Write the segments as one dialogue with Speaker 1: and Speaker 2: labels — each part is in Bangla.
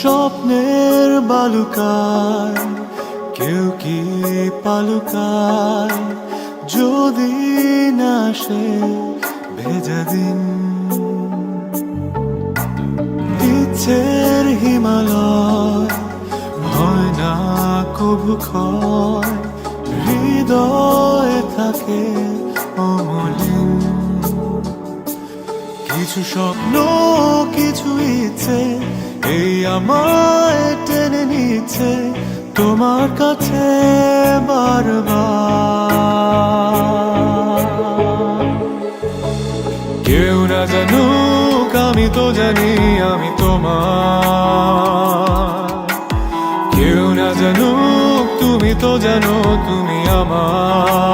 Speaker 1: স্বপ্নের বালুকায় কেউ কি পালুকায়? যদি না সে ভেজা দিন। ইচ্ছের হিমালয় ক্ষয়, হৃদয়ে থাকে অমলিন। কিছু স্বপ্ন, কিছু ইচ্ছে, এই আমায় টেনে নিচ্ছে তোমার কাছে বারবার। কেউ না জানুক, আমি তো জানি আমি তোমার। কেউ না জানুক তো জানো তুমি আমার।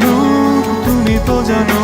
Speaker 1: কেউ না জানুক তুমি তো জানো।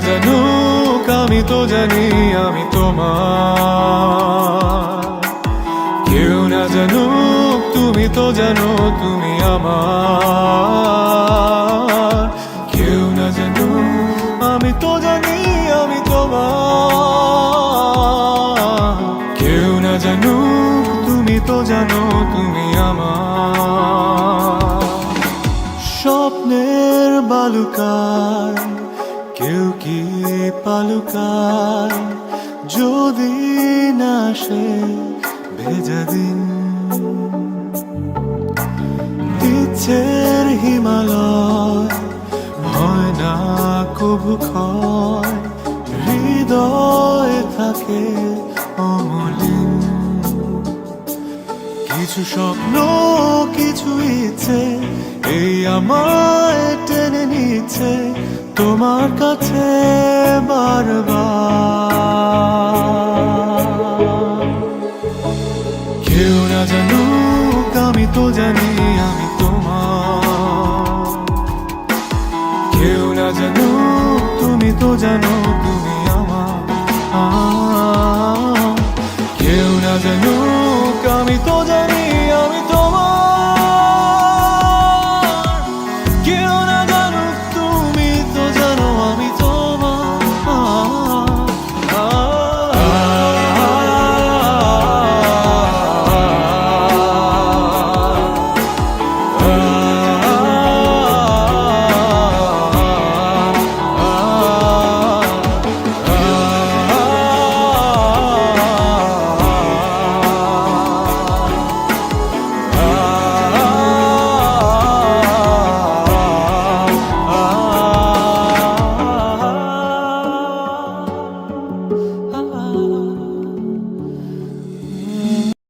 Speaker 1: জানুক, আমি তো জানি, আমি তোমার। কেউ না জানুক, তুমি তো জানো, তুমি আমার। কেউ না জানুক, আমি তো জানি, আমি তোমার। কেউ না জানুক, তুমি তো জানো, তুমি আমার। স্বপ্নের বালুকায় কেউ কি পালুকায় যদি না সে ভেজা দিন। ইচ্ছের হিমালয় কভু ক্ষয়, হৃদয়ে থাকে অমলিন। কিছু স্বপ্ন, কিছু ইচ্ছে, এই আমায় টেনে নিচ্ছে তোমার কাছে বারবার। কেউ না জানুক, আমি তো জানি আমি তোমার। কেউ না জানুক, তুমি তো জানো